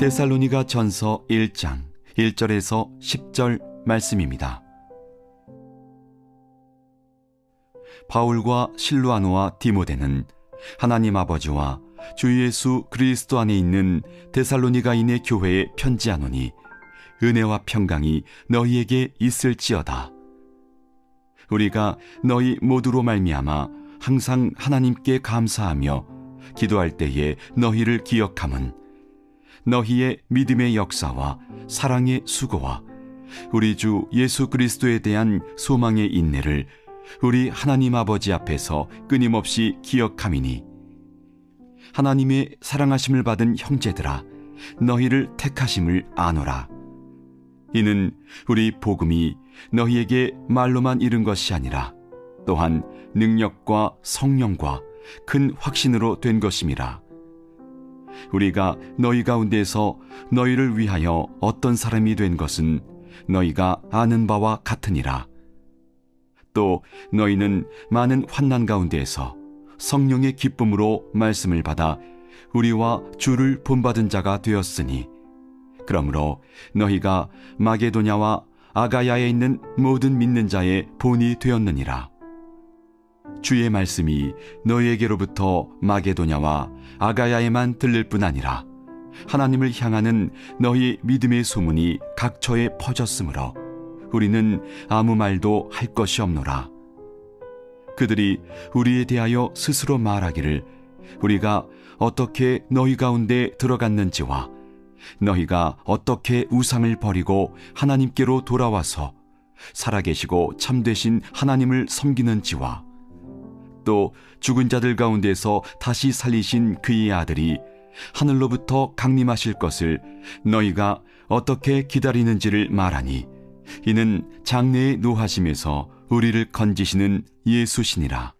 데살로니가 전서 1장 1절에서 10절 말씀입니다. 바울과 실루아노와 디모데는 하나님 아버지와 주 예수 그리스도 안에 있는 데살로니가인의 교회에 편지하노니 은혜와 평강이 너희에게 있을지어다. 우리가 너희 모두로 말미암아 항상 하나님께 감사하며 기도할 때에 너희를 기억함은 너희의 믿음의 역사와 사랑의 수고와 우리 주 예수 그리스도에 대한 소망의 인내를 우리 하나님 아버지 앞에서 끊임없이 기억함이니 하나님의 사랑하심을 받은 형제들아 너희를 택하심을 아노라. 이는 우리 복음이 너희에게 말로만 이른 것이 아니라 또한 능력과 성령과 큰 확신으로 된 것임이라 우리가 너희 가운데서 너희를 위하여 어떤 사람이 된 것은 너희가 아는 바와 같으니라. 또 너희는 많은 환난 가운데에서 성령의 기쁨으로 말씀을 받아 우리와 주를 본받은 자가 되었으니 그러므로 너희가 마게도냐와 아가야에 있는 모든 믿는 자의 본이 되었느니라 주의 말씀이 너희에게로부터 마게도냐와 아가야에만 들릴 뿐 아니라 하나님을 향하는 너희 믿음의 소문이 각처에 퍼졌으므로 우리는 아무 말도 할 것이 없노라. 그들이 우리에 대하여 스스로 말하기를 우리가 어떻게 너희 가운데 들어갔는지와 너희가 어떻게 우상을 버리고 하나님께로 돌아와서 살아계시고 참되신 하나님을 섬기는지와 또 죽은 자들 가운데서 다시 살리신 그의 아들이 하늘로부터 강림하실 것을 너희가 어떻게 기다리는지를 말하니 이는 장래의 노하심에서 우리를 건지시는 예수시니라.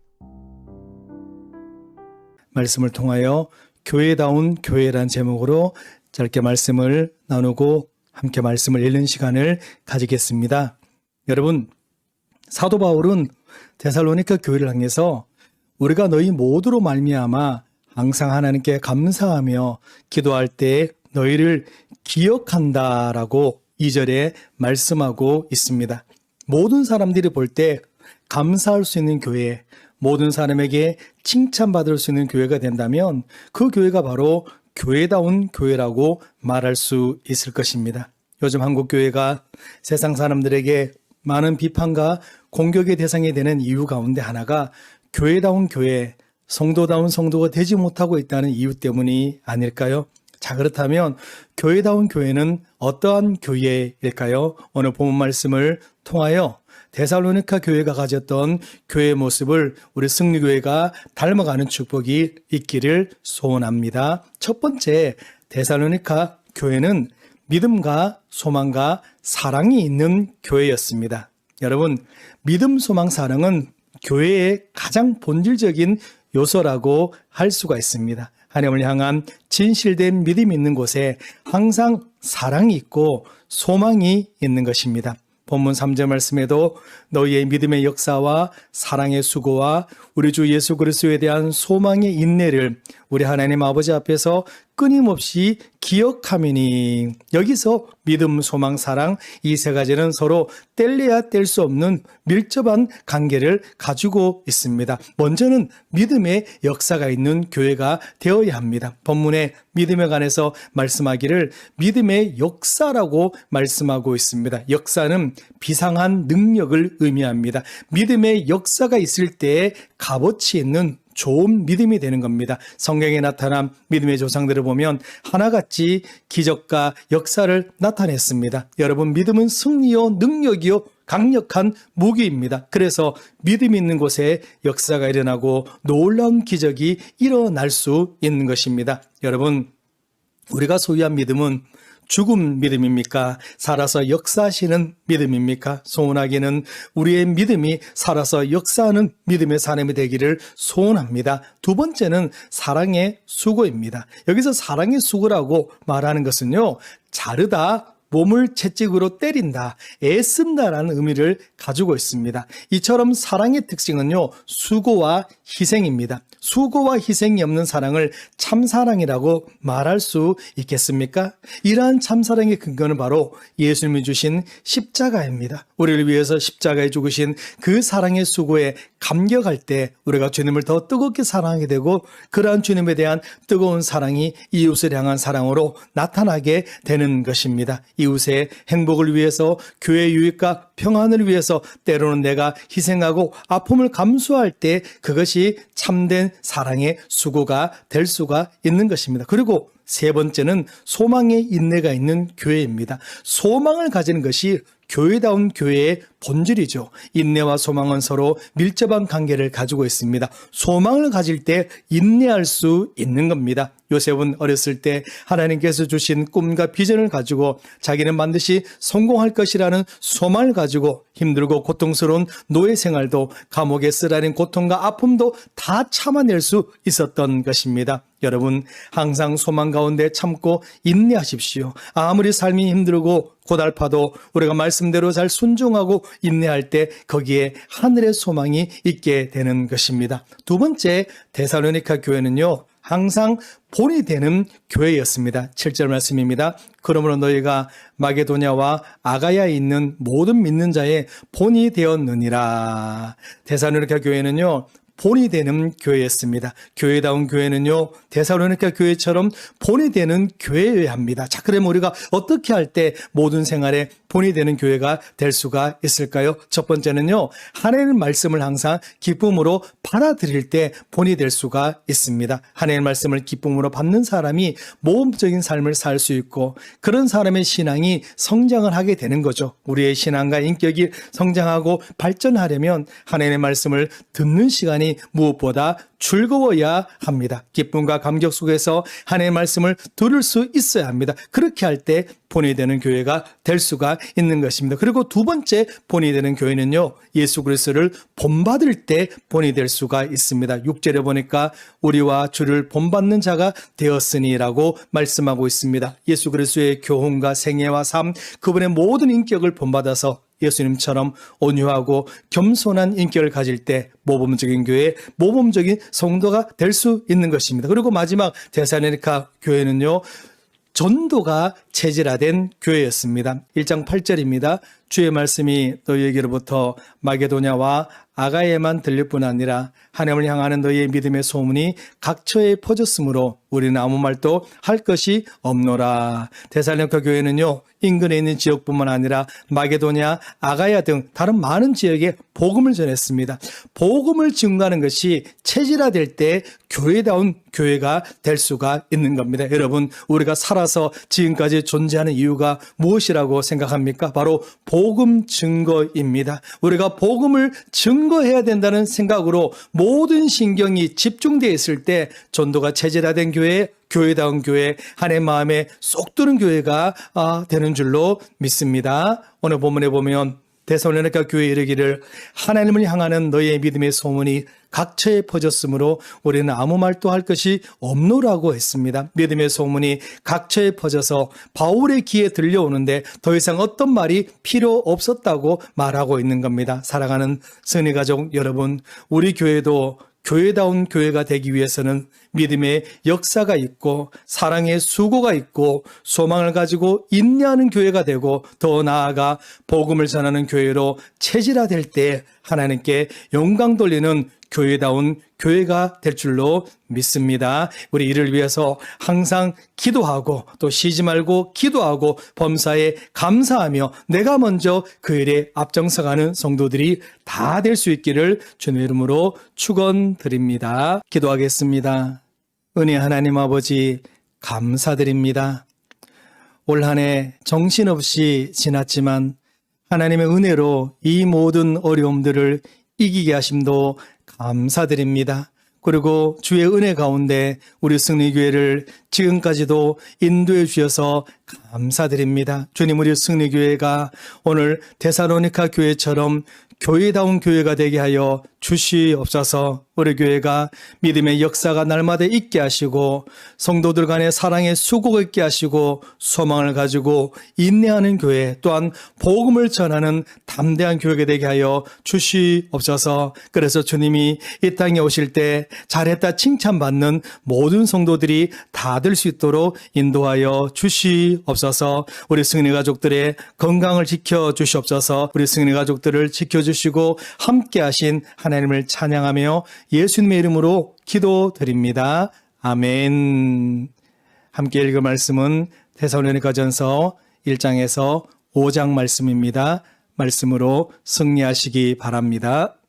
말씀을 통하여 교회다운 교회란 제목으로 짧게 말씀을 나누고 함께 말씀을 읽는 시간을 가지겠습니다. 여러분, 사도 바울은 데살로니카 교회를 향해서 우리가 너희 모두로 말미암아 항상 하나님께 감사하며 기도할 때 너희를 기억한다라고 2절에 말씀하고 있습니다. 모든 사람들이 볼 때 감사할 수 있는 교회, 모든 사람에게 칭찬받을 수 있는 교회가 된다면 그 교회가 바로 교회다운 교회라고 말할 수 있을 것입니다. 요즘 한국 교회가 세상 사람들에게 많은 비판과 공격의 대상이 되는 이유 가운데 하나가 교회다운 교회, 성도다운 성도가 되지 못하고 있다는 이유 때문이 아닐까요? 자, 그렇다면 교회다운 교회는 어떠한 교회일까요? 오늘 본문 말씀을 통하여 데살로니카 교회가 가졌던 교회의 모습을 우리 승리교회가 닮아가는 축복이 있기를 소원합니다. 첫 번째, 데살로니카 교회는 믿음과 소망과 사랑이 있는 교회였습니다. 여러분, 믿음, 소망, 사랑은 교회의 가장 본질적인 요소라고 할 수가 있습니다. 하나님을 향한 진실된 믿음이 있는 곳에 항상 사랑이 있고 소망이 있는 것입니다. 본문 3절 말씀에도 너희의 믿음의 역사와 사랑의 수고와 우리 주 예수 그리스도에 대한 소망의 인내를 우리 하나님 아버지 앞에서 끊임없이 기억하미니 여기서 믿음, 소망, 사랑 이 세 가지는 서로 뗄래야 뗄 수 없는 밀접한 관계를 가지고 있습니다. 먼저는 믿음의 역사가 있는 교회가 되어야 합니다. 본문에 믿음에 관해서 말씀하기를 믿음의 역사라고 말씀하고 있습니다. 역사는 비상한 능력을 의미합니다. 믿음의 역사가 있을 때 값어치 있는 좋은 믿음이 되는 겁니다. 성경에 나타난 믿음의 조상들을 보면 하나같이 기적과 역사를 나타냈습니다. 여러분, 믿음은 승리요, 능력이요, 강력한 무기입니다. 그래서 믿음 있는 곳에 역사가 일어나고 놀라운 기적이 일어날 수 있는 것입니다. 여러분, 우리가 소유한 믿음은 죽음 믿음입니까? 살아서 역사하시는 믿음입니까? 소원하기는 우리의 믿음이 살아서 역사하는 믿음의 사람이 되기를 소원합니다. 두 번째는 사랑의 수고입니다. 여기서 사랑의 수고라고 말하는 것은요, 자르다, 몸을 채찍으로 때린다, 애쓴다라는 의미를 가지고 있습니다. 이처럼 사랑의 특징은요, 수고와 희생입니다. 수고와 희생이 없는 사랑을 참사랑이라고 말할 수 있겠습니까? 이러한 참사랑의 근거는 바로 예수님이 주신 십자가입니다. 우리를 위해서 십자가에 죽으신 그 사랑의 수고에 감격할 때 우리가 주님을 더 뜨겁게 사랑하게 되고 그러한 주님에 대한 뜨거운 사랑이 이웃을 향한 사랑으로 나타나게 되는 것입니다. 이웃의 행복을 위해서 교회 유익과 평안을 위해서 때로는 내가 희생하고 아픔을 감수할 때 그것이 참된 사랑의 수고가 될 수가 있는 것입니다. 그리고 세 번째는 소망의 인내가 있는 교회입니다. 소망을 가지는 것이 교회다운 교회의 본질이죠. 인내와 소망은 서로 밀접한 관계를 가지고 있습니다. 소망을 가질 때 인내할 수 있는 겁니다. 요셉은 어렸을 때 하나님께서 주신 꿈과 비전을 가지고 자기는 반드시 성공할 것이라는 소망을 가지고 힘들고 고통스러운 노예 생활도 감옥에 쓰라린 고통과 아픔도 다 참아낼 수 있었던 것입니다. 여러분 항상 소망 가운데 참고 인내하십시오. 아무리 삶이 힘들고 고달파도 우리가 말씀대로 잘 순종하고 인내할 때 거기에 하늘의 소망이 있게 되는 것입니다. 두 번째 데살로니카 교회는요. 항상 본이 되는 교회였습니다. 7절 말씀입니다. 그러므로 너희가 마게도냐와 아가야에 있는 모든 믿는 자의 본이 되었느니라. 데살로니카 교회는요. 본이 되는 교회였습니다. 교회다운 교회는요, 대사로니까 교회처럼 본이 되는 교회여야 합니다. 자, 그러면 우리가 어떻게 할 때 모든 생활에 본이 되는 교회가 될 수가 있을까요? 첫 번째는요, 하나님의 말씀을 항상 기쁨으로 받아들일 때 본이 될 수가 있습니다. 하나님의 말씀을 기쁨으로 받는 사람이 모험적인 삶을 살 수 있고, 그런 사람의 신앙이 성장을 하게 되는 거죠. 우리의 신앙과 인격이 성장하고 발전하려면 하나님의 말씀을 듣는 시간이 무엇보다 즐거워야 합니다. 기쁨과 감격 속에서 하나님의 말씀을 들을 수 있어야 합니다. 그렇게 할 때 본이 되는 교회가 될 수가 있는 것입니다. 그리고 두 번째 본이 되는 교회는요. 예수 그리스도를 본받을 때 본이 될 수가 있습니다. 6절에 보니까 우리와 주를 본받는 자가 되었으니라고 말씀하고 있습니다. 예수 그리스도의 교훈과 생애와 삶, 그분의 모든 인격을 본받아서 예수님처럼 온유하고 겸손한 인격을 가질 때 모범적인 교회, 모범적인 성도가 될 수 있는 것입니다. 그리고 마지막 데살로니카 교회는요. 전도가 체질화된 교회였습니다. 1장 8절입니다. 주의 말씀이 너희에게로부터 마게도냐와 아가에만 들릴 뿐 아니라 하나님을 향하는 너희의 믿음의 소문이 각처에 퍼졌으므로 우리는 아무 말도 할 것이 없노라. 데살로니카 교회는요. 인근에 있는 지역뿐만 아니라 마게도냐, 아가야 등 다른 많은 지역에 복음을 전했습니다. 복음을 증가하는 것이 체질화될 때 교회다운 교회가 될 수가 있는 겁니다. 여러분, 우리가 살아서 지금까지 존재하는 이유가 무엇이라고 생각합니까? 바로 복음 증거입니다. 우리가 복음을 증거해야 된다는 생각으로 모든 신경이 집중되어 있을 때 전도가 체질화된 교회, 교회다운 교회, 한해 마음에 쏙 드는 교회가 아, 되는 줄로 믿습니다. 오늘 본문에 보면 대선로니까 교회 이르기를 하나님을 향하는 너희의 믿음의 소문이 각처에 퍼졌으므로 우리는 아무 말도 할 것이 없노라고 했습니다. 믿음의 소문이 각처에 퍼져서 바울의 귀에 들려오는데 더 이상 어떤 말이 필요 없었다고 말하고 있는 겁니다. 사랑하는 선희 가족 여러분, 우리 교회도 교회다운 교회가 되기 위해서는 믿음의 역사가 있고 사랑의 수고가 있고 소망을 가지고 인내하는 교회가 되고 더 나아가 복음을 전하는 교회로 체질화될 때 하나님께 영광 돌리는 교회다운 교회가 될 줄로 믿습니다. 우리 이를 위해서 항상 기도하고 또 쉬지 말고 기도하고 범사에 감사하며 내가 먼저 그 일에 앞장서가는 성도들이 다 될 수 있기를 주님의 이름으로 축원드립니다. 기도하겠습니다. 은혜 하나님 아버지 감사드립니다. 올 한 해 정신없이 지났지만 하나님의 은혜로 이 모든 어려움들을 이기게 하심도 감사드립니다. 그리고 주의 은혜 가운데 우리 승리교회를 지금까지도 인도해 주셔서 감사드립니다. 주님 우리 승리교회가 오늘 데사로니카 교회처럼 교회다운 교회가 되게 하여 주시옵소서. 우리 교회가 믿음의 역사가 날마다 있게 하시고 성도들 간의 사랑의 수고가 있게 하시고 소망을 가지고 인내하는 교회 또한 복음을 전하는 담대한 교회가 되게 하여 주시옵소서. 그래서 주님이 이 땅에 오실 때 잘했다 칭찬받는 모든 성도들이 다 될 수 있도록 인도하여 주시옵소서. 우리 승리 가족들의 건강을 지켜 주시옵소서. 우리 승리 가족들을 지켜 주시 고 함께 하신 하나님을 찬양하며 예수님의 이름으로 기도드립니다. 아멘. 함께 읽을 말씀은 대사로니가전서 1장에서 5장 말씀입니다. 말씀으로 승리하시기 바랍니다.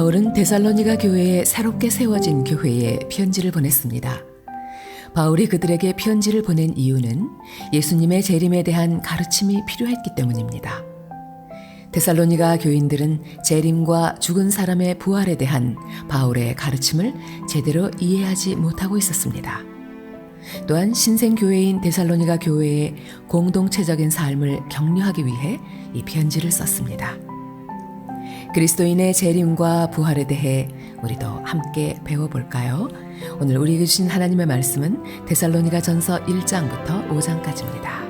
바울은 데살로니가 교회에 새롭게 세워진 교회에 편지를 보냈습니다. 바울이 그들에게 편지를 보낸 이유는 예수님의 재림에 대한 가르침이 필요했기 때문입니다. 데살로니가 교인들은 재림과 죽은 사람의 부활에 대한 바울의 가르침을 제대로 이해하지 못하고 있었습니다. 또한 신생교회인 데살로니가 교회의 공동체적인 삶을 격려하기 위해 이 편지를 썼습니다. 그리스도인의 재림과 부활에 대해 우리도 함께 배워볼까요? 오늘 우리에게 주신 하나님의 말씀은 데살로니가 전서 1장부터 5장까지입니다.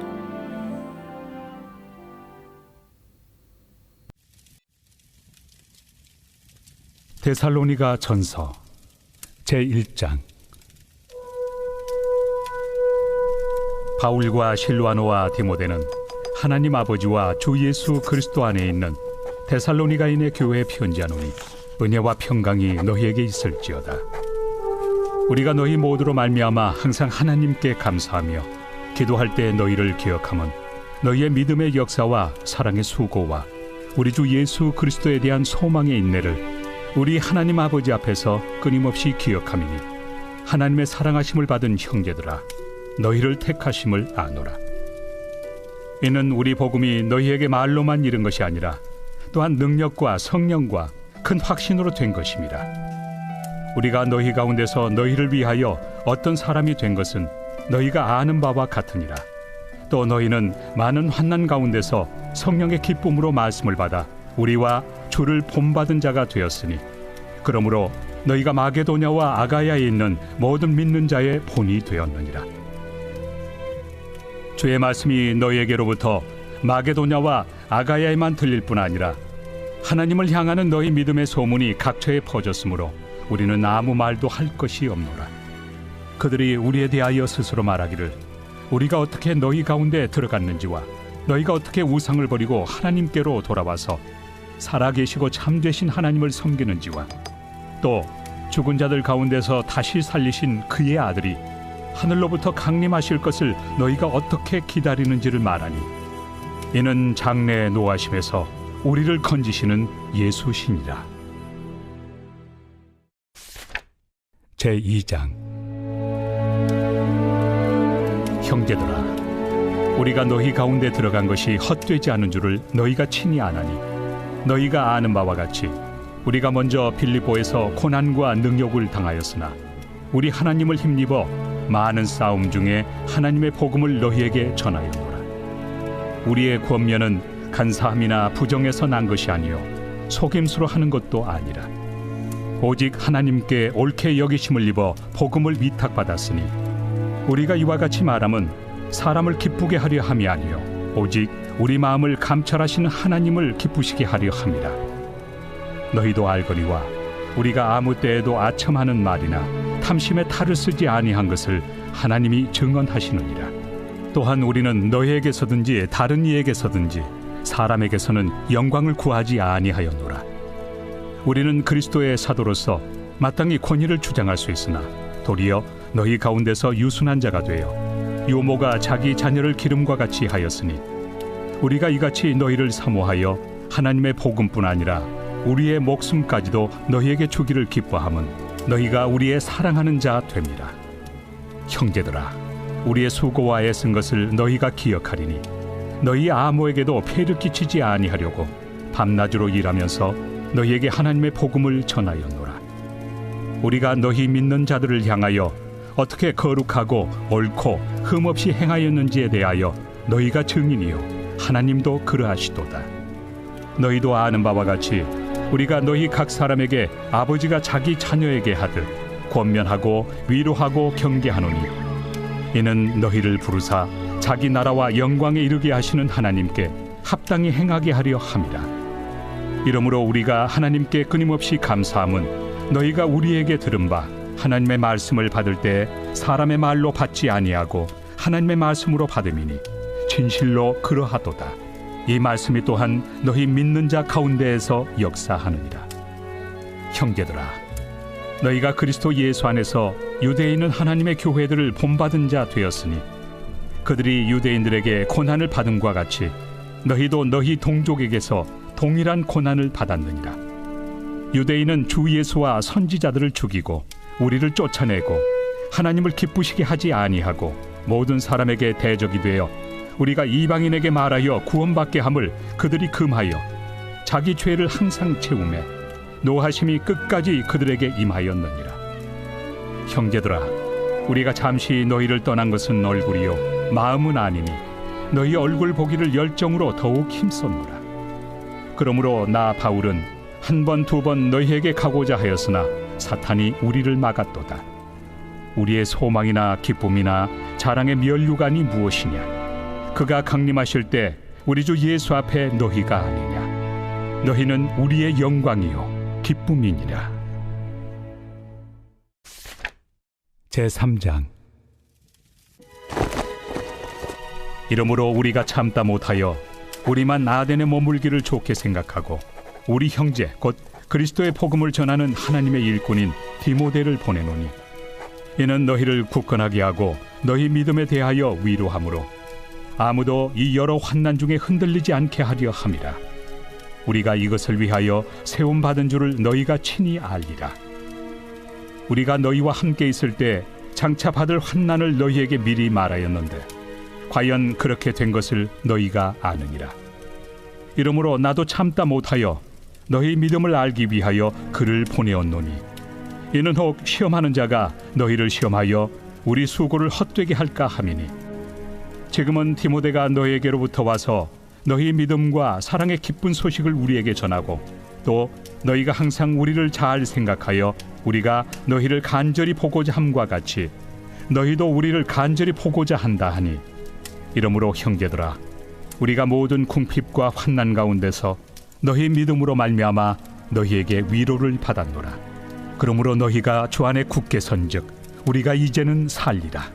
데살로니가 전서 제1장 바울과 실루아노와 디모데는 하나님 아버지와 주 예수 그리스도 안에 있는 데살로니가인의 교회에 편지하노니 은혜와 평강이 너희에게 있을지어다. 우리가 너희 모두로 말미암아 항상 하나님께 감사하며 기도할 때 너희를 기억함은 너희의 믿음의 역사와 사랑의 수고와 우리 주 예수 그리스도에 대한 소망의 인내를 우리 하나님 아버지 앞에서 끊임없이 기억함이니 하나님의 사랑하심을 받은 형제들아 너희를 택하심을 아노라. 이는 우리 복음이 너희에게 말로만 이른 것이 아니라 또한 능력과 성령과 큰 확신으로 된 것입니다. 우리가 너희 가운데서 너희를 위하여 어떤 사람이 된 것은 너희가 아는 바와 같으니라. 또 너희는 많은 환난 가운데서 성령의 기쁨으로 말씀을 받아 우리와 주를 본받은 자가 되었으니 그러므로 너희가 마게도냐와 아가야에 있는 모든 믿는 자의 본이 되었느니라. 주의 말씀이 너희에게로부터 마게도냐와 아가야에만 들릴 뿐 아니라 하나님을 향하는 너희 믿음의 소문이 각처에 퍼졌으므로 우리는 아무 말도 할 것이 없노라. 그들이 우리에 대하여 스스로 말하기를 우리가 어떻게 너희 가운데 들어갔는지와 너희가 어떻게 우상을 버리고 하나님께로 돌아와서 살아계시고 참되신 하나님을 섬기는지와 또 죽은 자들 가운데서 다시 살리신 그의 아들이 하늘로부터 강림하실 것을 너희가 어떻게 기다리는지를 말하니 이는 장래의 노하심에서 우리를 건지시는 예수시니라. 제 2장 형제들아 우리가 너희 가운데 들어간 것이 헛되지 않은 줄을 너희가 친히 아나니 너희가 아는 바와 같이 우리가 먼저 빌립보에서 고난과 능욕을 당하였으나 우리 하나님을 힘입어 많은 싸움 중에 하나님의 복음을 너희에게 전하였노라 우리의 권면은 간사함이나 부정에서 난 것이 아니요 속임수로 하는 것도 아니라 오직 하나님께 옳게 여기심을 입어 복음을 위탁받았으니 우리가 이와 같이 말함은 사람을 기쁘게 하려 함이 아니요 오직 우리 마음을 감찰하시는 하나님을 기쁘시게 하려 함이라. 너희도 알거니와 우리가 아무 때에도 아첨하는 말이나 탐심의 탈을 쓰지 아니한 것을 하나님이 증언하시느니라 또한 우리는 너희에게서든지 다른 이에게서든지 사람에게서는 영광을 구하지 아니하였노라. 우리는 그리스도의 사도로서 마땅히 권위를 주장할 수 있으나 도리어 너희 가운데서 유순한 자가 되어 유모가 자기 자녀를 기름과 같이 하였으니 우리가 이같이 너희를 사모하여 하나님의 복음뿐 아니라 우리의 목숨까지도 너희에게 주기를 기뻐함은 너희가 우리의 사랑하는 자 됨이라. 형제들아 우리의 수고와 애쓴 것을 너희가 기억하리니 너희 아무에게도 폐를 끼치지 아니하려고 밤낮으로 일하면서 너희에게 하나님의 복음을 전하였노라. 우리가 너희 믿는 자들을 향하여 어떻게 거룩하고 옳고 흠없이 행하였는지에 대하여 너희가 증인이요 하나님도 그러하시도다. 너희도 아는 바와 같이 우리가 너희 각 사람에게 아버지가 자기 자녀에게 하듯 권면하고 위로하고 경계하노니 이는 너희를 부르사 자기 나라와 영광에 이르게 하시는 하나님께 합당히 행하게 하려 함이라. 이러므로 우리가 하나님께 끊임없이 감사함은 너희가 우리에게 들은 바 하나님의 말씀을 받을 때 사람의 말로 받지 아니하고 하나님의 말씀으로 받음이니 진실로 그러하도다. 이 말씀이 또한 너희 믿는 자 가운데에서 역사하느니라. 형제들아, 너희가 그리스도 예수 안에서 있는 하나님의 교회들을 본받은 자 되었으니 그들이 유대인들에게 고난을 받음과 같이 너희도 너희 동족에게서 동일한 고난을 받았느니라. 유대인은 주 예수와 선지자들을 죽이고 우리를 쫓아내고 하나님을 기쁘시게 하지 아니하고 모든 사람에게 대적이 되어 우리가 이방인에게 말하여 구원받게 함을 그들이 금하여 자기 죄를 항상 채우매 노하심이 끝까지 그들에게 임하였느니라. 형제들아, 우리가 잠시 너희를 떠난 것은 얼굴이요 마음은 아니니 너희 얼굴 보기를 열정으로 더욱 힘썼노라. 그러므로 나 바울은 한 번두번 너희에게 가고자 하였으나 사탄이 우리를 막았도다. 우리의 소망이나 기쁨이나 자랑의 면류관이 무엇이냐? 그가 강림하실 때 우리 주 예수 앞에 너희가 아니냐? 너희는 우리의 영광이요 기쁨이니라. 제 3장 이러므로 우리가 참다 못하여 우리만 아덴에 머물기를 좋게 생각하고 우리 형제 곧 그리스도의 복음을 전하는 하나님의 일꾼인 디모데를 보내노니 이는 너희를 굳건하게 하고 너희 믿음에 대하여 위로하므로 아무도 이 여러 환난 중에 흔들리지 않게 하려 함이라 우리가 이것을 위하여 세움 받은 줄을 너희가 친히 알리라. 우리가 너희와 함께 있을 때 장차 받을 환난을 너희에게 미리 말하였는데 과연 그렇게 된 것을 너희가 아느니라. 이러므로 나도 참다 못하여 너희 믿음을 알기 위하여 그를 보내었노니 이는 혹 시험하는 자가 너희를 시험하여 우리 수고를 헛되게 할까 함이니. 지금은 디모데가 너희에게로부터 와서 너희 믿음과 사랑의 기쁜 소식을 우리에게 전하고 또 너희가 항상 우리를 잘 생각하여 우리가 너희를 간절히 보고자 함과 같이 너희도 우리를 간절히 보고자 한다 하니 이러므로 형제들아 우리가 모든 궁핍과 환난 가운데서 너희 믿음으로 말미암아 너희에게 위로를 받았노라. 그러므로 너희가 주 안에 굳게 선즉 우리가 이제는 살리라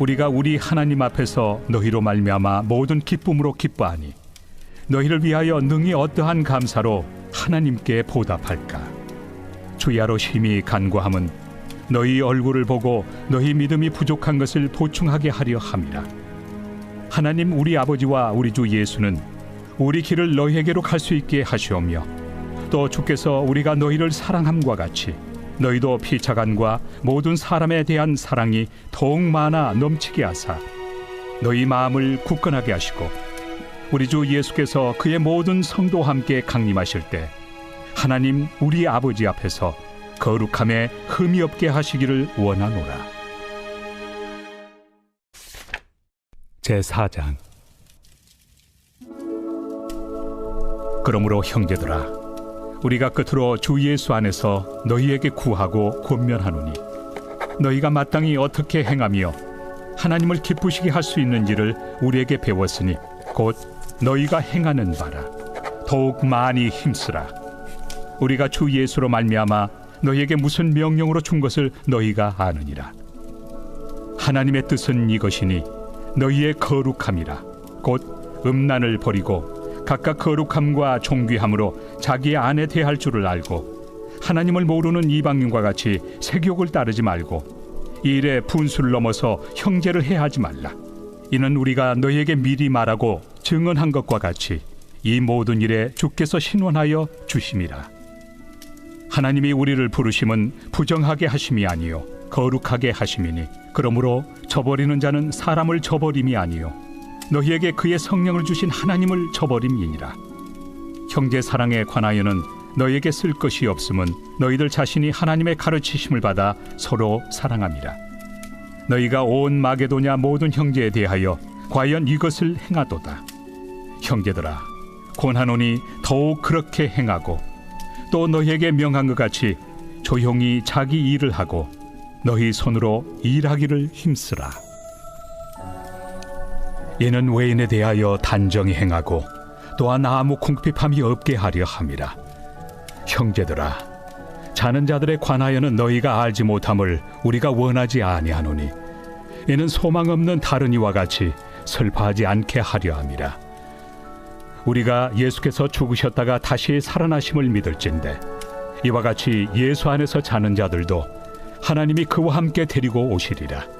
우리가 우리 하나님 앞에서 너희로 말미암아 모든 기쁨으로 기뻐하니 너희를 위하여 능히 어떠한 감사로 하나님께 보답할까? 주야로 심히 간구함은 너희 얼굴을 보고 너희 믿음이 부족한 것을 보충하게 하려 함이라. 하나님 우리 아버지와 우리 주 예수는 우리 길을 너희에게로 갈 수 있게 하시오며 또 주께서 우리가 너희를 사랑함과 같이 너희도 피차간과 모든 사람에 대한 사랑이 더욱 많아 넘치게 하사 너희 마음을 굳건하게 하시고 우리 주 예수께서 그의 모든 성도와 함께 강림하실 때 하나님 우리 아버지 앞에서 거룩함에 흠이 없게 하시기를 원하노라. 제 4장 그러므로 형제들아 우리가 끝으로 주 예수 안에서 너희에게 구하고 권면하노니 너희가 마땅히 어떻게 행하며 하나님을 기쁘시게 할 수 있는지를 우리에게 배웠으니 곧 너희가 행하는 바라. 더욱 많이 힘쓰라. 우리가 주 예수로 말미암아 너희에게 무슨 명령으로 준 것을 너희가 아느니라. 하나님의 뜻은 이것이니 너희의 거룩함이라. 곧 음란을 버리고 각각 거룩함과 존귀함으로 자기의 아내 대할 줄을 알고 하나님을 모르는 이방인과 같이 세욕을 따르지 말고 이 일에 분수를 넘어서 형제를 해하지 말라. 이는 우리가 너희에게 미리 말하고 증언한 것과 같이 이 모든 일에 주께서 신원하여 주심이라. 하나님이 우리를 부르심은 부정하게 하심이 아니요 거룩하게 하심이니 그러므로 저버리는 자는 사람을 저버림이 아니요 너희에게 그의 성령을 주신 하나님을 저버림이니라. 형제 사랑에 관하여는 너희에게 쓸 것이 없음은 너희들 자신이 하나님의 가르치심을 받아 서로 사랑함이라. 너희가 온 마게도냐 모든 형제에 대하여 과연 이것을 행하도다. 형제들아, 권하노니 더욱 그렇게 행하고 또 너희에게 명한 것 같이 조용히 자기 일을 하고 너희 손으로 일하기를 힘쓰라. 이는 외인에 대하여 단정히 행하고 또한 아무 궁핍함이 없게 하려 함이라. 형제들아, 자는 자들에 관하여는 너희가 알지 못함을 우리가 원하지 아니하노니 이는 소망 없는 다른 이와 같이 슬퍼하지 않게 하려 함이라. 우리가 예수께서 죽으셨다가 다시 살아나심을 믿을진데 이와 같이 예수 안에서 자는 자들도 하나님이 그와 함께 데리고 오시리라.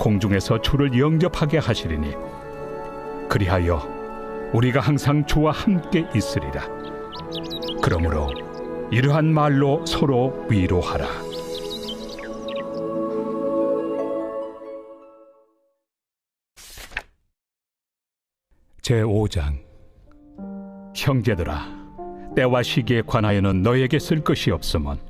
공중에서 주를 영접하게 하시리니 그리하여 우리가 항상 주와 함께 있으리라. 그러므로 이러한 말로 서로 위로하라. 제 5장 형제들아 때와 시기에 관하여는 너에게 쓸 것이 없음은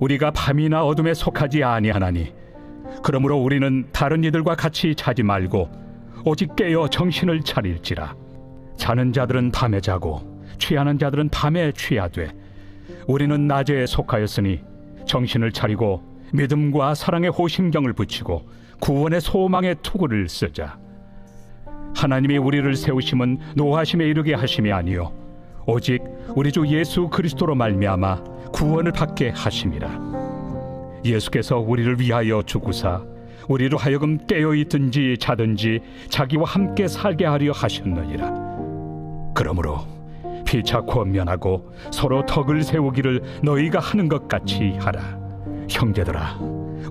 우리가 밤이나 어둠에 속하지 아니하나니. 그러므로 우리는 다른 이들과 같이 자지 말고 오직 깨어 정신을 차릴지라. 자는 자들은 밤에 자고 취하는 자들은 밤에 취하되 우리는 낮에 속하였으니 정신을 차리고 믿음과 사랑의 호심경을 붙이고 구원의 소망의 투구를 쓰자. 하나님이 우리를 세우심은 노하심에 이르게 하심이 아니요. 오직 우리 주 예수 그리스도로 말미암아 구원을 받게 하심이라. 예수께서 우리를 위하여 죽으사 우리로 하여금 깨어 있든지 자든지 자기와 함께 살게 하려 하셨느니라. 그러므로 피차 권면하고 서로 덕을 세우기를 너희가 하는 것 같이 하라. 형제들아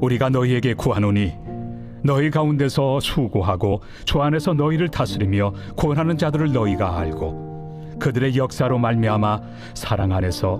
우리가 너희에게 구하노니 너희 가운데서 수고하고 주 안에서 너희를 다스리며 권하는 자들을 너희가 알고 그들의 역사로 말미암아 사랑 안에서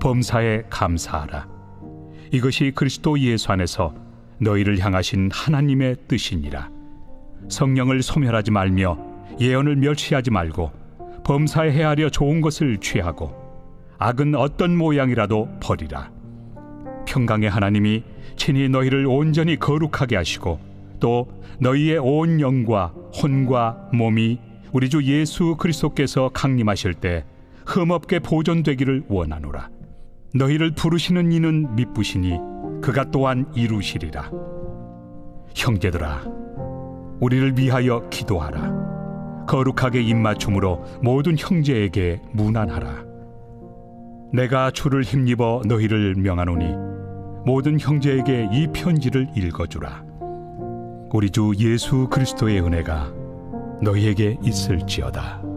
범사에 감사하라. 이것이 그리스도 예수 안에서 너희를 향하신 하나님의 뜻이니라. 성령을 소멸하지 말며 예언을 멸시하지 말고 범사에 헤아려 좋은 것을 취하고 악은 어떤 모양이라도 버리라. 평강의 하나님이 친히 너희를 온전히 거룩하게 하시고 또 너희의 온 영과 혼과 몸이 우리 주 예수 그리스도께서 강림하실 때 흠없게 보존되기를 원하노라 너희를 부르시는 이는 미쁘시니 그가 또한 이루시리라. 형제들아 우리를 위하여 기도하라. 거룩하게 입맞춤으로 모든 형제에게 무난하라. 내가 주를 힘입어 너희를 명하노니 모든 형제에게 이 편지를 읽어주라. 우리 주 예수 그리스도의 은혜가 너희에게 있을지어다.